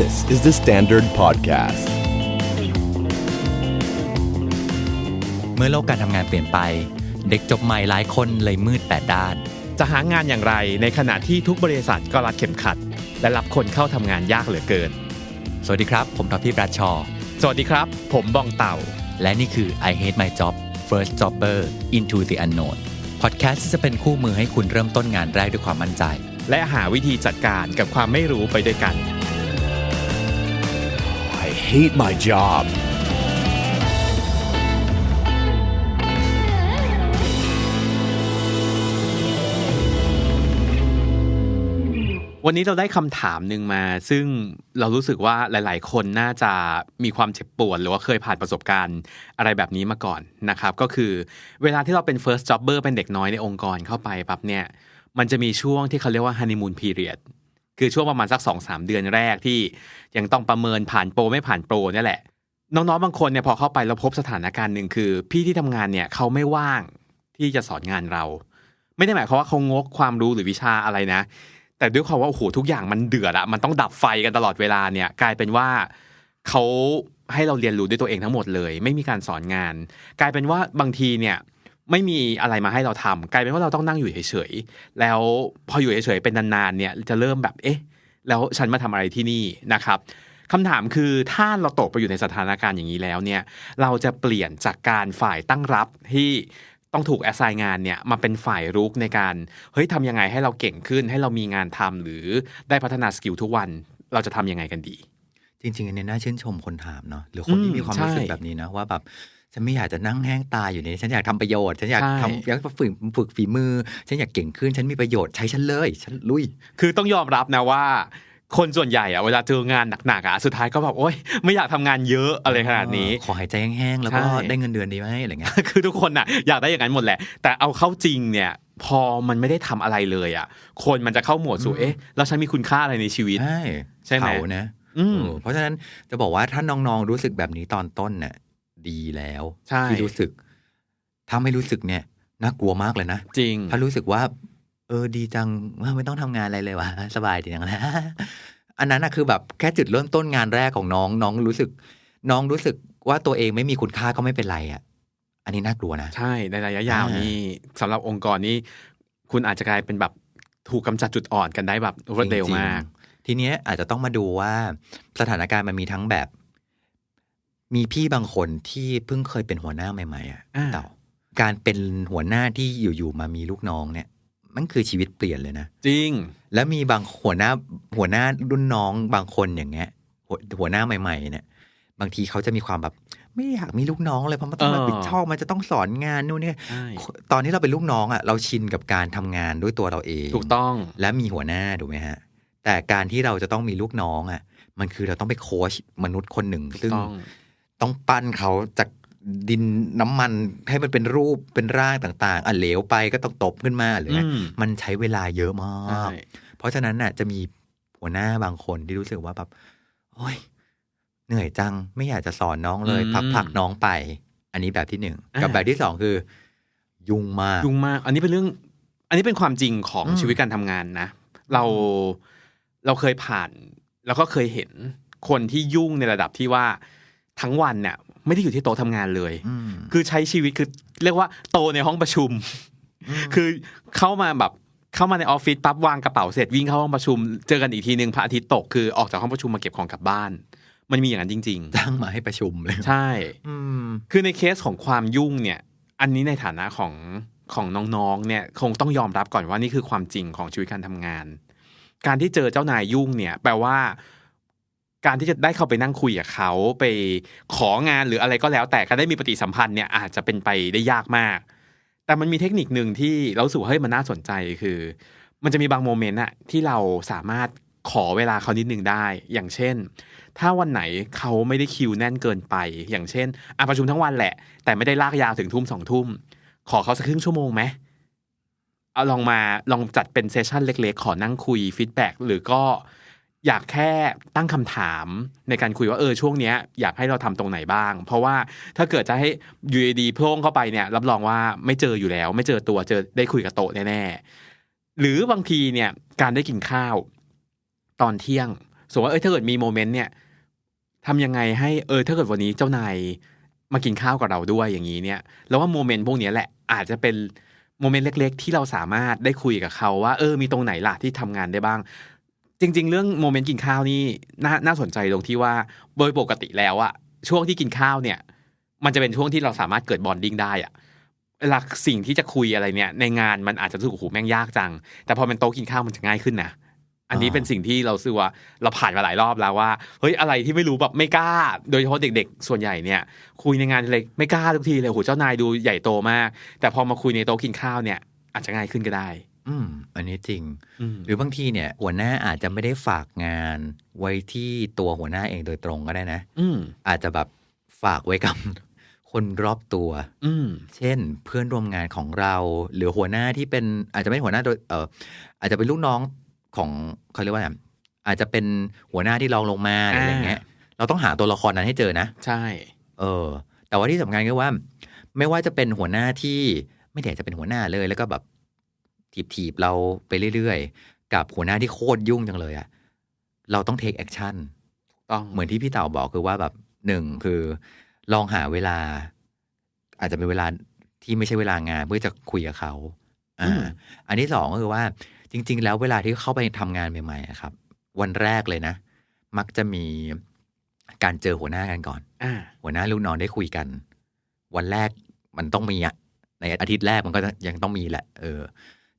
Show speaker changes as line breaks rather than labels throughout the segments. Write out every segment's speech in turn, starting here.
This is the Standard Podcast.
เมื่อโลกการทำงานเปลี่ยนไป เด็กจบใหม่หลายคนเลยมืดแปดด้าน
จะหางานอย่างไรในขณะที่ทุกบริษัทก็รัดเข็มขัด และรับคนเข้าทำงานยากเหลือเกิน
สวัสดีครับ ผมทอฟฟี่บรัชชอ
สวัสดีครับ ผมบองเต่า
และนี่คือ I Hate My Job First Jobber Into the Unknown พอดแคสต์ที่จะเป็นคู่มือให้คุณเริ่มต้นงานแรกด้วยความมั่นใจ
และหาวิธีจัดการกับความไม่รู้ไปด้วยกัน
I hate my job.
วันนี้เราได้คำถามหนึ่งมา ซึ่งเรารู้สึกว่าหลาย ๆ คนน่าจะมีความเจ็บปวดหรือว่าเคยผ่านประสบการณ์อะไรแบบนี้มาก่อนนะครับ ก็คือเวลาที่เราเป็น first jobber เป็นเด็กน้อยในองค์กรเข้าไปปั๊บเนี่ย มันจะมีช่วงที่เขาเรียกว่า honeymoon period คือช่วงประมาณสัก2-3เดือนแรกที่ยังต้องประเมินผ่านโปรไม่ผ่านโปรนี่แหละ น้องๆบางคนเนี่ยพอเข้าไปแล้วพบสถานการณ์หนึ่งคือ พี่ที่ทำงานเนี่ยเขาไม่ว่างที่จะสอนงานเรา ไม่ได้หมายความว่าเขางกความรู้หรือวิชาอะไรนะ แต่ด้วยความว่าโอ้โหทุกอย่างมันเดือดอะมันต้องดับไฟกันตลอดเวลาเนี่ยกลายเป็นว่าเขาให้เราเรียนรู้ด้วยตัวเองทั้งหมดเลย ไม่มีการสอนงาน กลายเป็นว่าบางทีเนี่ย ไม่มีอะไรมาให้เราทำกลายเป็นว่าเราต้องนั่งอยู่เฉยๆแล้วพออยู่เฉยๆเป็นนานๆเนี่ยจะเริ่มแบบเอ๊ะ แล้วฉันมาทำอะไรที่นี่นะครับคำถามคือถ้าเราตกไปอยู่ในสถานการณ์อย่างนี้แล้วเนี่ยเราจะเปลี่ยนจากการฝ่ายตั้งรับที่ต้องถูกแอสไซน์งานเนี่ยมาเป็นฝ่ายรุกในการเฮ้ยทำยังไงให้เราเก่งขึ้น ให้เรามีงานทำหรือได้พัฒนาสกิลทุกวัน เราจะทำยังไงกันดี
จริงๆอันนี้น่าชื่นชมคนถามเนาะหรือคนที่
อืม
มีความรู้สึก
ใช่
แบบนี้นะว่าแบบ ฉันไม่อยากจะนั่งแห้งตายอยู่ในนี้ฉันอยากทำประโยชน์ ฉันอยาก
ใช่
ทำอยากฝึกฝึกฝีมือ ฉันอยากเก่งขึ้น ฉันมีประโยชน์ใช้ฉันเลย ฉันลุย
คือต้องยอมรับนะว่า คนส่วนใหญ่อะเวลาเจองานหนักๆอะสุดท้ายก็แบบโอ๊ยไม่อยากทำงานเยอะอะไรขนาดนี้
ขอหายใจแห้งๆแล้วก็
ใช่
ได้เงินเดือนดีไหมอะไรเงี้ย
คือทุกคนน่ะอยากได้อย่างนั้นหมดแหละ แต่เอาเข้าจริงเนี่ยพอมันไม่ได้ทำอะไรเลยอะ คนมันจะเข้าโหมดสู่เอ๊ะแล้วฉันมีคุณค่าอะไรในชีวิต
ใช่
ใช่ไหม
เขานะ
อืม
เออเพราะฉะนั้นจะบอกว่าถ้าน้องๆรู้สึกแบบนี้ตอนต้นเนี่ย ดีแล้ว
ใช่
ที่รู้สึก ถ้าไม่รู้สึกเนี่ยน่ากลัวมากเลยนะ
จริง
ถ้ารู้สึกว่า เออดีจังว่าไม่ต้องทำงานอะไรเลยวะสบายดีจังนะอันนั้นนะคือแบบแค่จุดเริ่มต้นงานแรกของน้องน้องรู้สึก น้องรู้สึกว่าตัวเองไม่มีคุณค่าก็ไม่เป็นไรอะ อันนี้น่ากลัวนะ
ใช่ในระยะยาว
อ่านี่
นี่สำหรับองค์กรนี่คุณอาจจะกลายเป็นแบบถูกกำจัดจุดอ่อนกันได้แบบรวดเร็ว
จงๆ
มาก
ทีเนี้ยอาจจะต้องมาดูว่าสถานการณ์มันมีทั้งแบบ มีพี่บางคนที่เพิ่งเคยเป็นหัวหน้าใหม่ๆอะ
อ่า
เต่าการเป็นหัวหน้าที่อยู่ๆมามีลูกน้องเนี่ย มันคือชีวิตเปลี่ยนเลยนะ
จริง
แล้วมีบางหัวหน้าหัวหน้ารุ่นน้องบางคนอย่างเงี้ย หัวหัวหน้าใหม่ ๆ เนี่ย บางทีเขาจะมีความแบบไม่อยากมีลูกน้องเลยเพราะมันต้อง
เออ
รับผิดชอบมันจะต้องสอนงานนู่นนี่
ใช่
ตอนที่เราเป็นลูกน้องอะเราชินกับการทำงานด้วยตัวเราเอง
ถูกต้อง
และมีหัวหน้าถูกไหมฮะ แต่การที่เราจะต้องมีลูกน้องอะ มันคือเราต้องไปโค้ชมนุษย์คนหนึ่ง
ถูก
ซึ่ง
ต้อง
ต้องปั้นเขาจากดินน้ำมันให้มันเป็นรูปเป็นร่างต่างๆอะเหลวไปก็ต้องตบขึ้นมาหรือ
อืม
มันใช้เวลาเยอะมา
ใช่
กเพราะฉะนั้นน่ะ จะมีหัวหน้าบางคนที่รู้สึกว่าแบบโอ้ยเหนื่อยจังไม่อยากจะสอนน้องเลย
อืม
พักผลักน้องไป อันนี้แบบที่หนึ่ง
อ่ากั
กับแบบที่สองคือ ยุ่งมาก
ยุ่งมาก อันนี้เป็นเรื่อง อันนี้เป็นความจริงของ
อืม
ชีวิตการทำงานนะ เราเราเคยผ่าน แล้วก็เคยเห็นคนที่ยุ่งในระดับที่ว่า ทั้งวันเนี่ยไม่ได้อยู่ที่โต๊ะทำงานเลย
อืม
คือใช้ชีวิตคือเรียกว่าโตในห้องประชุม คือเข้ามาแบบเข้ามาในออฟฟิศปั๊บวางกระเป๋าเสร็จวิ่งเข้าห้องประชุม เจอกันอีกทีหนึ่งพระอาทิตย์ตกคือออกจากห้องประชุมมาเก็บของกลับบ้าน มันมีอย่างนั้นจริง
จ้างมาให้ประชุมเลย
ๆใช่
อืม
คือในเคสของความยุ่งเนี่ย อันนี้ในฐานะของของน้องๆเนี่ยคงต้องยอมรับก่อนว่านี่คือความจริงของชีวิตการทำงาน การที่เจอเจ้านายยุ่งเนี่ย แปลว่า การที่จะได้เข้าไปนั่งคุยกับเขาไปของานหรืออะไรก็แล้ว แต่การได้มีปฏิสัมพันธ์เนี่ยอาจจะเป็นไปได้ยากมาก แต่มันมีเทคนิคหนึ่งที่เรารู้สึกว่าเฮ้ยมันน่าสนใจคือ มันจะมีบางโมเมนต์อะที่เราสามารถขอเวลาเขานิดนึงได้ อย่างเช่น ถ้าวันไหนเขาไม่ได้คิวแน่นเกินไป อย่างเช่นอะประชุมทั้งวันแหละ แต่ไม่ได้ลากยาวถึงทุ่มสองทุ่ม ขอเขาสักครึ่งชั่วโมงไหมเอาลองมาลองจัดเป็นเซสชันเล็ก ๆ ขอนั่งคุยฟีดแบ็กหรือก็ อยากแค่ตั้งคำถามในการคุยว่าเออช่วงเนี้ยอยากให้เราทำตรงไหนบ้าง เพราะว่าถ้าเกิดจะให้ยูดีโพล่งเข้าไปเนี่ย รับรองว่าไม่เจออยู่แล้ว ไม่เจอตัวเจอได้คุยกับโต๊ะแน่ๆหรือบางทีเนี่ยการได้กินข้าว ตอนเที่ยงสมมติว่าเออถ้าเกิดมีโมเมนต์เนี่ยทำยังไงให้เออ ถ้าเกิดวันนี้เจ้านายมากินข้าวกับเราด้วยอย่างนี้เนี่ยแล้วว่าโมเมนต์พวกนี้แหละอาจจะเป็นโมเมนต์เล็ก ๆ ที่เราสามารถได้คุยกับเขาว่า เออมีตรงไหนล่ะที่ทำงานได้บ้าง จริง ๆ เรื่องโมเมนต์กินข้าวนี่น่าน่าสนใจตรงที่ว่าโดยปกติแล้วอะช่วงที่กินข้าวเนี่ย มันจะเป็นช่วงที่เราสามารถเกิดบอนดิ้งได้อะหลักสิ่งที่จะคุยอะไรเนี่ย ในงานมันอาจจะรู้สึกโอ้โหแม่งยากจัง แต่พอเป็นโต๊ะกินข้าวมันจะง่ายขึ้นนะอันนี้เป็นสิ่งที่เราสึกว่าเราผ่านมาหลายรอบแล้วว่าเฮ้ยอะไรที่ไม่รู้แบบไม่กล้า โดยเฉพาะเด็ก ๆ ส่วนใหญ่เนี่ย คุยในงานเลยไม่กล้าทุกทีเลยโหเจ้านายดูใหญ่โตมาก แต่พอมาคุยในโต๊ะกินข้าวเนี่ย อาจจะง่ายขึ้นก็ได้
อืม อันนี้จริง
อืม
หรือบางทีเนี่ย หัวหน้าอาจจะไม่ได้ฝากงาน ไว้ที่ตัวหัวหน้าเองโดยตรงก็ได้นะ
อืม
อาจจะแบบฝากไว้กับคนรอบตัว
อืม
เช่น เพื่อนร่วมงานของเรา หรือหัวหน้าที่เป็นอาจจะไม่ใช่หัวหน้าโดยเอออาจจะเป็นลูกน้องของเขาเรียกว่าอะไรอาจจะเป็นหัวหน้าที่รองลงมาหรืออะไรเงี้ย เราต้องหาตัวละครนั้นให้เจอนะ
ใช่
เออ แต่ว่าที่สำคัญก็ว่า ไม่ว่าจะเป็นหัวหน้าที่ไม่ได้จะเป็นหัวหน้าเลย แล้วก็แบบ ถีบๆเราไปเรื่อยๆ กับหัวหน้าที่โคตรยุ่งจังเลยอะเราต้องเทคแอคชั่น
ต้อง
เหมือนที่พี่เต่าบอกคือว่าแบบหนึ่งคือ ลองหาเวลา อาจจะเป็นเวลาที่ไม่ใช่เวลางานเพื่อจะคุยกับเขาอ่าอันที่สองก็คือว่าจริง ๆ แล้วเวลาที่เข้าไปทำงานใหม่ๆอะครับ วันแรกเลยนะ มักจะมีการเจอหัวหน้ากันก่อน
อ่า
หัวหน้าลูกน้องได้คุยกัน วันแรกมันต้องมีอะในอาทิตย์แรกมันก็ยังต้องมีแหละ เออ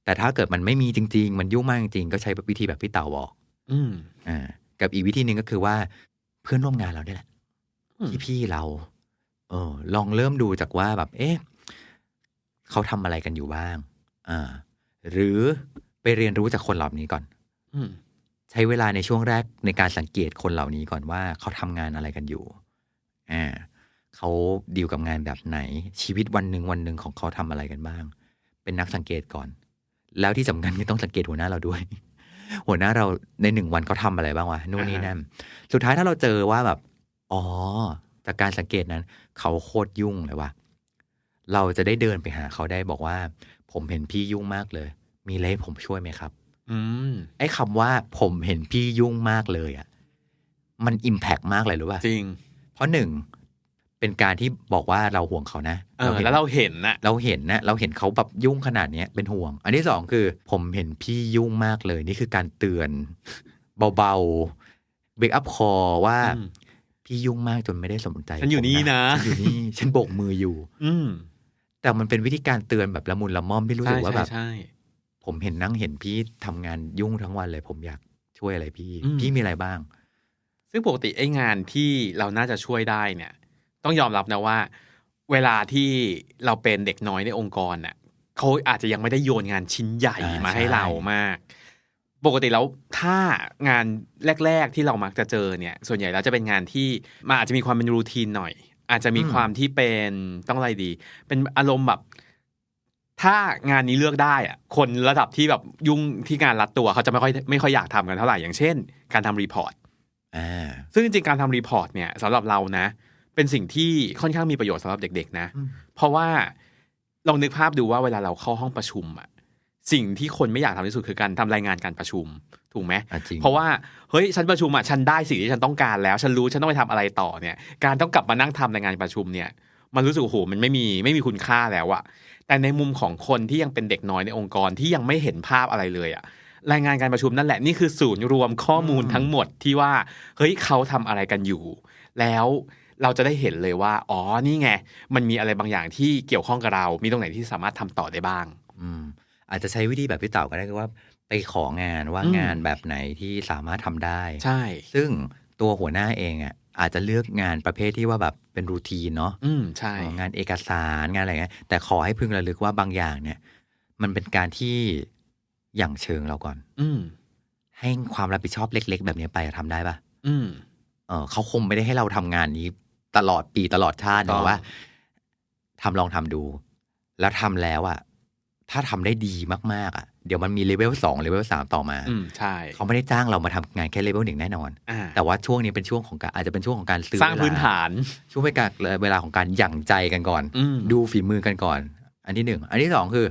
แต่ถ้าเกิดมันไม่มีจริง ๆ มันยุ่งมากจริงๆก็ใช้วิธีแบบพี่เต่าบอก
อืม
อ่ากับอีกวิธีหนึ่งก็คือว่าเพื่อนร่วมงานเราได้แหละ
อืม
พี่พี่ๆเรา เออ ลองเริ่มดูจากว่าแบบ เอ๊ะเขาทำอะไรกันอยู่บ้าง อ่า หรือไปเรียนรู้จากคนเหล่านี้ก่อน
อืม
ใช้เวลาในช่วงแรกในการสังเกตคนเหล่านี้ก่อนว่าเขาทำงานอะไรกันอยู่ อ่าเขาดีลกับงานแบบไหน ชีวิตวันหนึ่งวันหนึ่งของเขาทำอะไรกันบ้าง เป็นนักสังเกตก่อน แล้วที่สำคัญคือต้องสังเกตหัวหน้าเราด้วย หัวหน้าเราในหนึ่งวันเขาทำอะไรบ้างวะนู่นนี่
อ่าฮะ
นั่นสุดท้ายถ้าเราเจอว่าแบบ อ๋อ จากการสังเกตนั้น เขาโคตรยุ่งเลยว่ะเราจะได้เดินไปหาเขาได้บอกว่า ผมเห็นพี่ยุ่งมากเลย มีอะไรให้ผมช่วยไหมครับ
อืม
ไอ้คำว่าผมเห็นพี่ยุ่งมากเลยอะ มันอิมแพกมากเลยรู้ป่ะ
จริง
เพราะหนึ่ง เป็นการที่บอกว่าเราห่วงเขานะ
เออ
ห็น
แล้วเราเห็นนะ
เราเห็นนะ เราเห็นเขาแบบยุ่งขนาดเนี้ยเป็นห่วง อันที่สองคือผมเห็นพี่ยุ่งมากเลย นี่คือการเตือนเบาๆเบรกอัพคอว่า
อืม
พี่ยุ่งมากจนไม่ได้สนใจ
ฉันอยู่
ผม
นี่นะ
ฉันอยู่นี่ฉันโบกมืออยู่
อืม
แต่มันเป็นวิธีการเตือนแบบละมุนละม่อมที่รู้สึกว่าแบบ
ใช่
ผมเห็นนั่งเห็นพี่ทำงานยุ่งทั้งวันเลย ผมอยากช่วยอะไรพี่
อืม
พี่มีอะไรบ้าง
ซึ่งปกติไอ้งานที่เราน่าจะช่วยได้เนี่ย ต้องยอมรับนะว่า เวลาที่เราเป็นเด็กน้อยในองค์กรน่ะเขาอาจจะยังไม่ได้โยนงานชิ้นใหญ่
อ่าม
มาให้
ใช่
เรามาก ปกติแล้วถ้างานแรก ๆที่เรามักจะเจอเนี่ย ส่วนใหญ่แล้วจะเป็นงานที่มันอาจจะมีความเป็นรูทีนหน่อย อาจจะมีความที่เป็นต้องอะไรดี เป็นอารมณ์แบบถ้างานนี้เลือกได้อะคนระดับที่แบบยุ่งที่งานรัดตัวเขาจะไม่ค่อยไม่ค่อยอยากทำกันเท่าไหร่อย่างเช่น การทำรีพอร์ต
อ่า
ซึ่งจริงๆการทำรีพอร์ตเนี่ยสำหรับเรานะ เป็นสิ่งที่ค่อนข้างมีประโยชน์สำหรับเด็กๆนะ
อืม
เพราะว่าลองนึกภาพดูว่าเวลาเราเข้าห้องประชุมอะสิ่งที่คนไม่อยากทำที่สุดคือการทำรายงานการประชุมถูกไหม
อะจริง
เพราะว่าเฮ้ยฉันประชุมอะฉันได้สิ่งที่ฉันต้องการแล้ว ฉันรู้ฉันต้องไปทำอะไรต่อเนี่ย การต้องกลับมานั่งทำรายงานประชุมเนี่ย มันรู้สึกโอ้โหมันไม่มีไม่มีคุณค่าแล้วอะแต่ในมุมของคนที่ยังเป็นเด็กน้อยในองค์กรที่ยังไม่เห็นภาพอะไรเลยอะรายงานการประชุมนั่นแหละนี่คือศูนย์รวมข้อมูลทั้งหมดที่ว่าเฮ้ยเขาทำอะไรกันอยู่ แล้ว เราจะได้เห็นเลยว่า อ๋อ นี่ไง มันมีอะไรบางอย่างที่เกี่ยวข้องกับเรา มีตรงไหนที่สามารถทำต่อได้บ้าง
อืม อาจจะใช้วิธีแบบพี่เต่าก็ได้คือว่า ไปของานว่า
อืม
งานแบบไหนที่สามารถทำได้
ใช่
ซึ่งตัวหัวหน้าเองอะอาจจะเลือกงานประเภทที่ว่าแบบเป็นรูทีนเนาะ
อืม ใช่
เอองานเอกสารงานอะไรเงี้ย แต่ขอให้พึงระลึกว่าบางอย่างเนี่ย มันเป็นการที่อย่างเชิงเราก่อน
อืม
ให้ความรับผิดชอบเล็ก ๆ แบบนี้ไปทำได้ปะ
อืม
เออเขาคงไม่ได้ให้เราทำงานนี้ ตลอดปีตลอดชาติ
ถูกต้
แต่
อง
ว่าทำลองทำดู แล้วทำแล้วอะ ถ้าทำได้ดีมากๆ อะ เดี๋ยวมันมีเลเวลสองเลเวลสามต่อมา
อืมใช่
เขาไม่ได้จ้างเรามาทำงานแค่เลเวลหนึ่งแน่นอน
อ่า
แต่ว่าช่วงนี้เป็นช่วงของการอาจจะเป็นช่วงของการซื้อ
สร้าง
เวล
พื้นฐาน
ช่วงเวลาเวลาของการหยั่งใจกันก่อน
อืม
ดูฝีมือกันก่อน อันที่หนึ่งอันที่สองคือ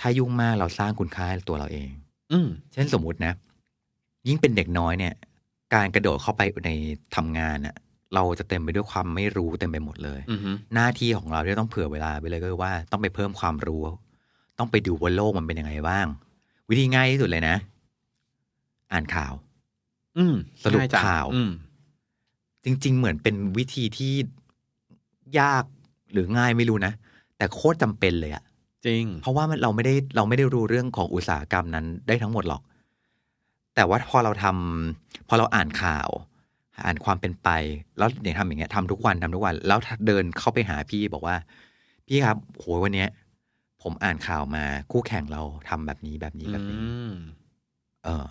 ถ้ายุ่งมากเราสร้างคุณค่าให้ตัวเราเอง
อืม
เช่นสมมุตินะ ยิ่งเป็นเด็กน้อยเนี่ย การกระโดดเข้าไปในทำงานอะ เราจะเต็มไปด้วยความไม่รู้เต็มไปหมดเลย
อือฮึ
หน้าที่ของเราที่ต้องเผื่อเวลาไปเลยก็คือว่าต้องไปเพิ่มความรู้ ต้องไปดูว่าโลกมันเป็นยังไงบ้าง วิธีง่ายที่สุดเลยนะ อ่านข่าว
อืม
สรุป
ง่ยจัง
ข่าว
อืม
จริง ๆ เหมือนเป็นวิธีที่ยากหรือง่ายไม่รู้นะ แต่โคตรจำเป็นเลยอะ
จริง
เพราะว่ามันเราไม่ได้เราไม่ได้รู้เรื่องของอุตสาหกรรมนั้นได้ทั้งหมดหรอก แต่ว่าพอเราทำพอเราอ่านข่าว อ่านความเป็นไป แล้วเนี่ยทำอย่างเงี้ยทำทุกวันทำทุกวัน แล้วเดินเข้าไปหาพี่บอกว่า พี่ครับโหวันเนี้ย ผมอ่านข่าวมาคู่แข่งเราทำแบบนี้แบบนี้แบบนี้
อืม
เออ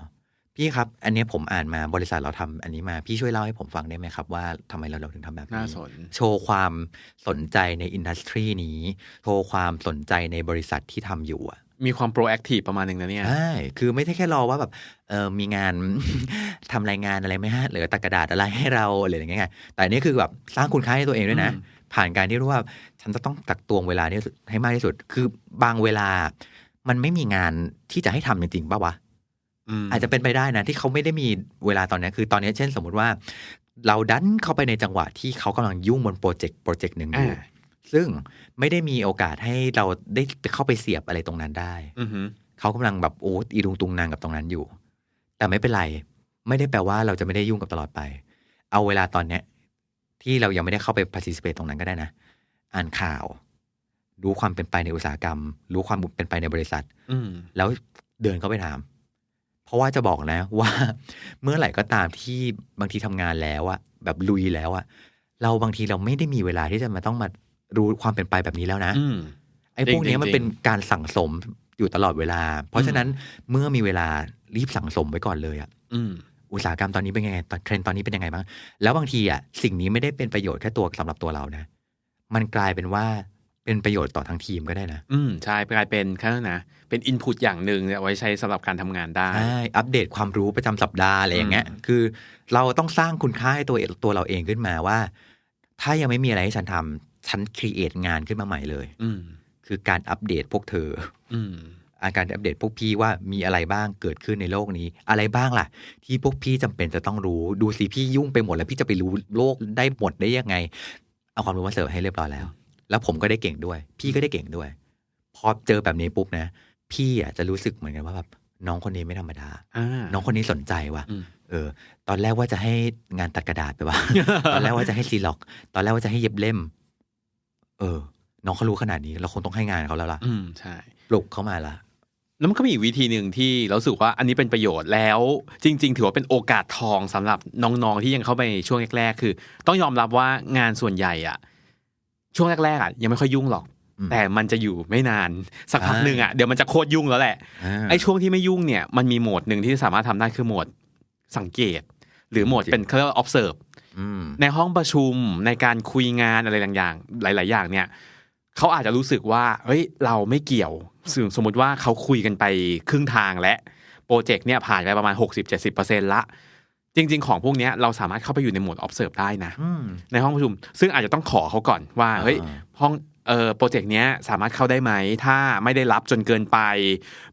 พี่ครับ อันเนี้ยผมอ่านมาบริษัทเราทำอันนี้มาพี่ช่วยเล่าให้ผมฟังได้ไหมครับ ว่าทำไมเราเราถึงทำแบบนี้
น่าสน
โชว์ความสนใจในอินดัสทรีนี้ โชว์ความสนใจในบริษัทที่ทำอยู่อะ
มีความโปรแอคทีฟประมาณหนึ่งนะเนี่ย
ใช่คือไม่ใช่แค่รอว่าแบบเออมีงาน ทำรายงานอะไรไหมฮะหรือตักกระดาษอะไรให้เราหรืออะไรอย่างเงี้ยแต่อันนี่คือแบบสร้างคุณค่าให้ตัวเองด้วยนะ
อืม
ผ่านการที่รู้ว่าฉันจะต้องตักตวงเวลาที่สุดให้มากที่สุด คือบางเวลา มันไม่มีงานที่จะให้ทำจริงๆป่าวะ
ม
อาจจะเป็นไปได้นะ ที่เขาไม่ได้มีเวลาตอนนี้คือตอนนี้เช่นสมมุติว่า เราดันเข้าไปในจังหวะที่เขากำลังยุ่งบนโปรเจกต์โปรเจกต์หนึ่งอยู่
อ่า
ซึ่งไม่ได้มีโอกาสให้เราได้เข้าไปเสียบอะไรตรงนั้นได้
อือฮึ
เขากำลังแบบโอ้อีดุงตุงนางกับตรงนั้นอยู่ แต่ไม่เป็นไร ไม่ได้แปลว่าเราจะไม่ได้ยุ่งกับตลอดไป เอาเวลาตอนเนี้ย ที่เรายังไม่ได้เข้าไป participate ตรงนั้นก็ได้นะ อ่านข่าว รู้ความเป็นไปในอุตสาหกรรม รู้ความเป็นไปในบริษัท
อืม
แล้วเดินเข้าไปถาม เพราะว่าจะบอกนะว่า เมื่อไหร่ก็ตามที่บางทีทำงานแล้วอะแบบลุยแล้วอะเราบางทีเราไม่ได้มีเวลาที่จะมาต้องมา รู้ความเป็นไปแบบนี้แล้วนะ
อืม
ไอ้พวกเนี้ย
จริงๆ
มันเป็นการสั่งสมอยู่ตลอดเวลา เพราะฉะนั้นเมื่อมีเวลารีบสั่งสมไว้ก่อนเลยอะ
อืม
อุตสาหกรรมตอนนี้เป็นยังไงตอนเทรนด์ตอนนี้เป็นยังไงบ้าง แล้วบางทีอะสิ่งนี้ไม่ได้เป็นประโยชน์แค่ตัวสำหรับตัวเรานะ มันกลายเป็นว่าเป็นประโยชน์ต่อทั้งทีมก็ได้นะ
อืมใช่กลายเป็นแค่นั้นนะ เป็นอินพุตอย่างหนึ่งเอาไว้ใช้สำหรับการทำงานได้
ใช่อัปเดตความรู้ประจำสัปดาห์อะไรอย่างเงี้ย
อืม
คือ เราต้องสร้างคุณค่าให้ตัวเองตัวเราเองขึ้นมาว่า ถ้ายังไม่มีอะไรให้ฉันทำ ฉันครีเอทงานขึ้นมาใหม่เลย
อืม
คือการอัปเดตพวกเธอ
อืม
อาการอัปเดตพวกพี่ว่ามีอะไรบ้างเกิดขึ้นในโลกนี้ อะไรบ้างล่ะ ที่พวกพี่จำเป็นจะต้องรู้ดูสิพี่ยุ่งไปหมดแล้วพี่จะไปรู้โลกได้หมดได้ยังไง เอาความรู้มาเสิร์ฟให้เรียบร้อยแล้ว แล้วผมก็ได้เก่งด้วย พี่ก็ได้เก่งด้วย พอเจอแบบนี้ปุ๊บนะ พี่อะจะรู้สึกเหมือนกันว่าแบบน้องคนนี้ไม่ธรรมดา
อ่า
น้องคนนี้สนใจว่ะ
อืม
เออ ตอนแรกว่าจะให้งานตัดกระดาษไปว่ะตอนแรกว่าจะให้ซีล็อก ตอนแรกว่าจะให้เย็บเล่ม เออ น้องเขารู้ขนาดนี้ เราคงต้องให้งานเขาแล้วล่ะ
อืมใช่
ปลุกเข้ามาละ
แล้วมันก็มีอีกวิธีหนึ่งที่เรารู้สึกว่าอันนี้เป็นประโยชน์แล้ว จริง ๆ ถือว่าเป็นโอกาสทองสำหรับน้องๆที่ยังเข้าไปช่วงแรกๆคือ ต้องยอมรับว่างานส่วนใหญ่อะช่วงแรกๆอะยังไม่ค่อยยุ่งหรอก
อืม
แต่มันจะอยู่ไม่นานสักพัก
อ่า
หนึ่งอะเดี๋ยวมันจะโคตรยุ่งแล้วแหละาไอ้ช่วงที่ไม่ยุ่งเนี่ยมันมีโหมดหนึ่งที่สามารถทำได้คือโหมดสังเกต หรือโหมด
จริง
เป็นเขาเรียกว่า observe
อืม
ในห้องประชุมในการคุยงานอะไรต่างๆหลาย ๆ อย่างเนี่ยเขาอาจจะรู้สึกว่า เฮ้ย เราไม่เกี่ยวซึ่งสมมติว่าเขาคุยกันไปครึ่งทางและโปรเจกต์เนี่ยผ่านไปประมาณ 60-70%ละจริง ๆ ของพวกเนี้ยเราสามารถเข้าไปอยู่ในโหมด observe ได้นะ
อืม
ในห้องประชุม ซึ่งอาจจะต้องขอเขาก่อนว่าเฮ้ย
อ่า
ห้องเอ่อโปรเจกต์เนี้ยสามารถเข้าได้ไหม ถ้าไม่ได้รับจนเกินไป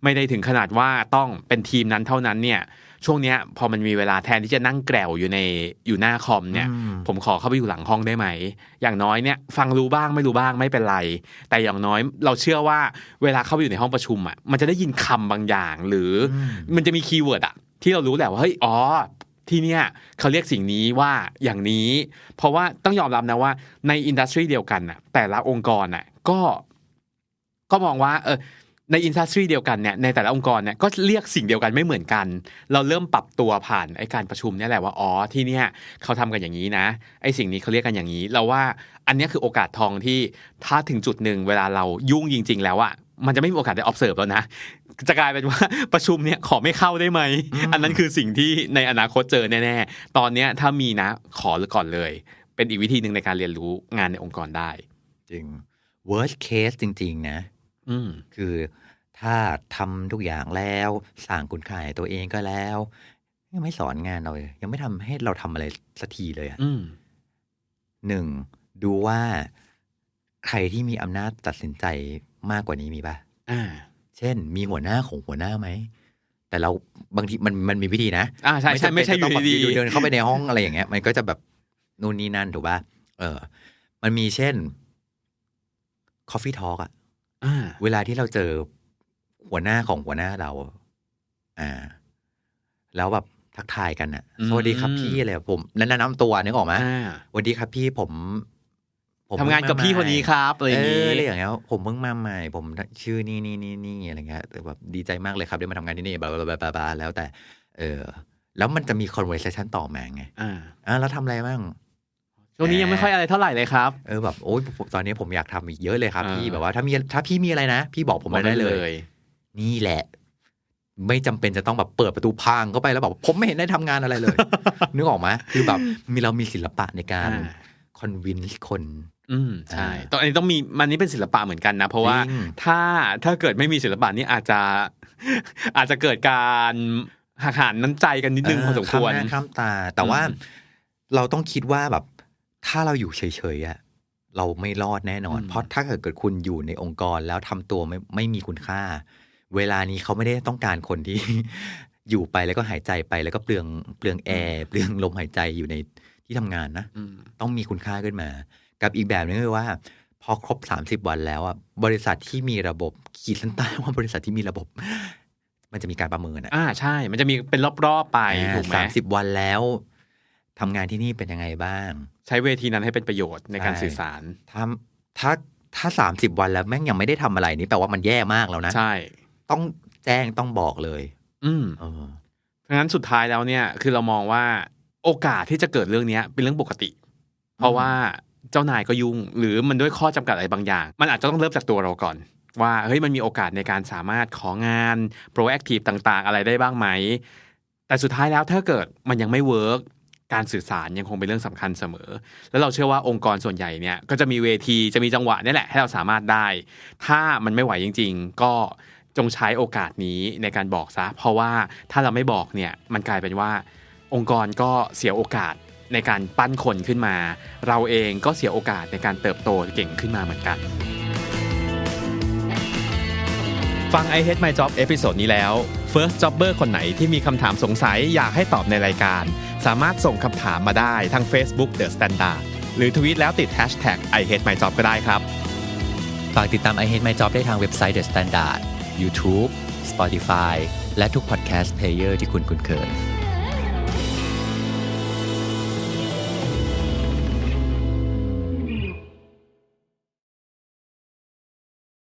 ไม่ได้ถึงขนาดว่าต้องเป็นทีมนั้นเท่านั้นเนี่ย ช่วงเนี้ยพอมันมีเวลาแทนที่จะนั่งแกลวอยู่ในอยู่หน้าคอมเนี่ย
อืม
ผมขอเข้าไปอยู่หลังห้องได้ไหม อย่างน้อยเนี่ยฟังรู้บ้างไม่รู้บ้างไม่เป็นไร แต่อย่างน้อยเราเชื่อว่าเวลาเข้าไปอยู่ในห้องประชุมอะมันจะได้ยินคำบางอย่าง หรืออ
ม
มันจะมีคีย์เวิร์ดอะที่เรารู้แหละว่าเฮ้ยอ๋อที่เนี่ยเขาเรียกสิ่งนี้ว่าอย่างนี้ เพราะว่าต้องยอมรับนะว่าในอินดัสทรีเดียวกันน่ะแต่ละองค์กรน่ะก็ก็มองว่าเออ ในอินดัสทรีเดียวกันเนี่ยในแต่ละองค์กรเนี่ยก็เรียกสิ่งเดียวกันไม่เหมือนกัน เราเริ่มปรับตัวผ่านไอ้การประชุมเนี่ยแหละว่าอ๋อที่เนี่ยเขาทำกันอย่างนี้นะไอ้สิ่งนี้เขาเรียกกันอย่างนี้ เราว่าอันเนี้ยคือโอกาสทองที่ถ้าถึงจุดหนึ่งเวลาเรายุ่งจริง ๆ แล้วอะมันจะไม่มีโอกาสได้ observe แล้วนะ จะกลายเป็นว่าประชุมเนี่ยขอไม่เข้าได้ไหม อันนั้นคือสิ่งที่ในอนาคตเจอแน่ๆ ตอนเนี้ยถ้ามีนะขอก่อนเลย เป็นอีกวิธีหนึ่งในการเรียนรู้งานในองค์กรได้
จริง worst case จริง ๆ นะ
อืม
คือถ้าทำทุกอย่างแล้วสร้างคุณค่าให้ตัวเองก็แล้ว ยังไม่สอนงานเราเลยยังไม่ทำให้เราทำอะไรสักทีเลยอะ
อืม
หนึ่งดูว่าใครที่มีอำนาจตัดสินใจมากกว่านี้มีปะ
อ่า
เช่น มีหัวหน้าของหัวหน้าไหมแต่เราบางทีมันมันมีวิธีนะ
อ่าใช่ใช่ไม่ใช่อยู่
จำเป็นจะต้องแบบ
ดี
อยู่เดินเข้าไปในห้องอะไรอย่างเงี้ยมันก็จะแบบนู่นนี่นั่นถูกป่ะเออ มันมีเช่น Coffee Talk อะ
ๆอ่า
เวลาที่เราเจอหัวหน้าของหัวหน้าเรา อ่า แล้วแบบทักทายกันอะสวัสดีครับพี่อะไรแบบผมแนะนำตัวนึกออกไหม
อ่า
สวัสดีครับพี่ผม ผม
ทำงานกับพี่คนนี้ครับอะไรอย่าง
เอ
นี้
ออะไรอย่างเงี้ยผมเพิ่งมาใหม่ ผมชื่อนี่นี่นี่นี่อะไรเงี้ยแต่แบบดีใจมากเลยครับได้มาทำงานที่นี่บลาบลาบลาบลาบลาแล้วแต่ เออ แล้วมันจะมี conversation ต่อมาไง
อ่า
อ่าแล้วทำอะไรบ้าง
ช่วงนี้ยังไม่ค่อยอะไรเท่าไหร่เลยครับ
เออแบบโอ้ยผมตอนนี้ผมอยากทำอีกเยอะเลยครับ
อ่า
พี่แบบว่าถ้ามีถ้าพี่มีอะไรนะ พี่บอกผมมาได้เลย นี่แหละ ไม่จำเป็นจะต้องแบบเปิดประตูพังเข้าไปแล้วแบบผมไม่เห็นได้ทำงานอะไรเลย นึกออกไหมคือแบบมีเรามีศิลปะในการ
อ่า
คอนวินคน
อืมใช่
อ่า
ตอนนี้ต้องมีมันนี้เป็นศิลปะเหมือนกันนะ เพราะว่า
จริง
ถ้าถ้าเกิดไม่มีศิลปะนี่อาจจะอาจจะเกิดการหักหานน้ำใจกันนิดนึงพอสมควร
ข้ามหน้าข้ามตา แต่ว่า
อืม
เราต้องคิดว่าแบบ ถ้าเราอยู่เฉยๆอะเราไม่รอดแน่นอน
อืม
เพราะถ้าเกิดเกิดคุณอยู่ในองค์กรแล้วทำตัวไม่ไม่มีคุณค่า เวลานี้เขาไม่ได้ต้องการคนที่อยู่ไปแล้วก็หายใจไปแล้วก็เปลืองเปลืองแอร์เปลืองลมหายใจอยู่ในที่ทำงานนะ
อืม
ต้องมีคุณค่าขึ้นมา กับอีกแบบนึงคือว่า พอครบ 30 วันแล้วอะบริษัทที่มีระบบขีดเส้นใต้ว่าบริษัทที่มีระบบ มันจะมีการประเมินอะ
อ่าใช่ มันจะมีเป็นรอบๆไปถูกไหม
สามสิบวันแล้ว ทำงานที่นี่เป็นยังไงบ้าง
ใช้เวทีนั้นให้เป็นประโยชน์ในการ
ใช่
สื่อสาร
ถ้าถ้าถ้าสามสิบวันแล้วแม่งยังไม่ได้ทำอะไรนี่แปลว่ามันแย่มากแล้วนะ
ใช่
ต้องแจ้งต้องบอกเลย
อืม
เออ
เพราะฉะนั้นสุดท้ายแล้วเนี่ย คือเรามองว่าโอกาสที่จะเกิดเรื่องเนี้ย เป็นเรื่องปกติ เพราะว่าเจ้านายก็ยุ่ง หรือมันด้วยข้อจำกัดอะไรบางอย่าง มันอาจจะต้องเริ่มจากตัวเราก่อน ว่าเฮ้ยมันมีโอกาสในการสามารถของาน proactive ต่าง ๆ อะไรได้บ้างไหมแต่สุดท้ายแล้วถ้าเกิดมันยังไม่เวิร์ก การสื่อสารยังคงเป็นเรื่องสำคัญเสมอ แล้วเราเชื่อว่าองค์กรส่วนใหญ่เนี่ยก็จะมีเวทีจะมีจังหวะนี่แหละให้เราสามารถได้ ถ้ามันไม่ไหวจริง ๆ ก็จงใช้โอกาสนี้ในการบอกซะ เพราะว่าถ้าเราไม่บอกเนี่ยมันกลายเป็นว่า องค์กรก็เสียโอกาสในการปั้นคนขึ้นมา เราเองก็เสียโอกาสในการเติบโตเก่งขึ้นมาเหมือนกัน ฟัง I Hate My Job เอพิโซดนี้แล้ว First Jobber คนไหนที่มีคำถามสงสัยอยากให้ตอบในรายการ สามารถส่งคำถามมาได้ทาง Facebook The Standard หรือทวีตแล้วติด Hashtag I Hate My Job ก็ได้ครับ
ฝากติดตาม I Hate My Job ได้ทางเว็บไซต์ The Standard YouTube Spotify และทุก podcast player ที่คุณคุ้นเคย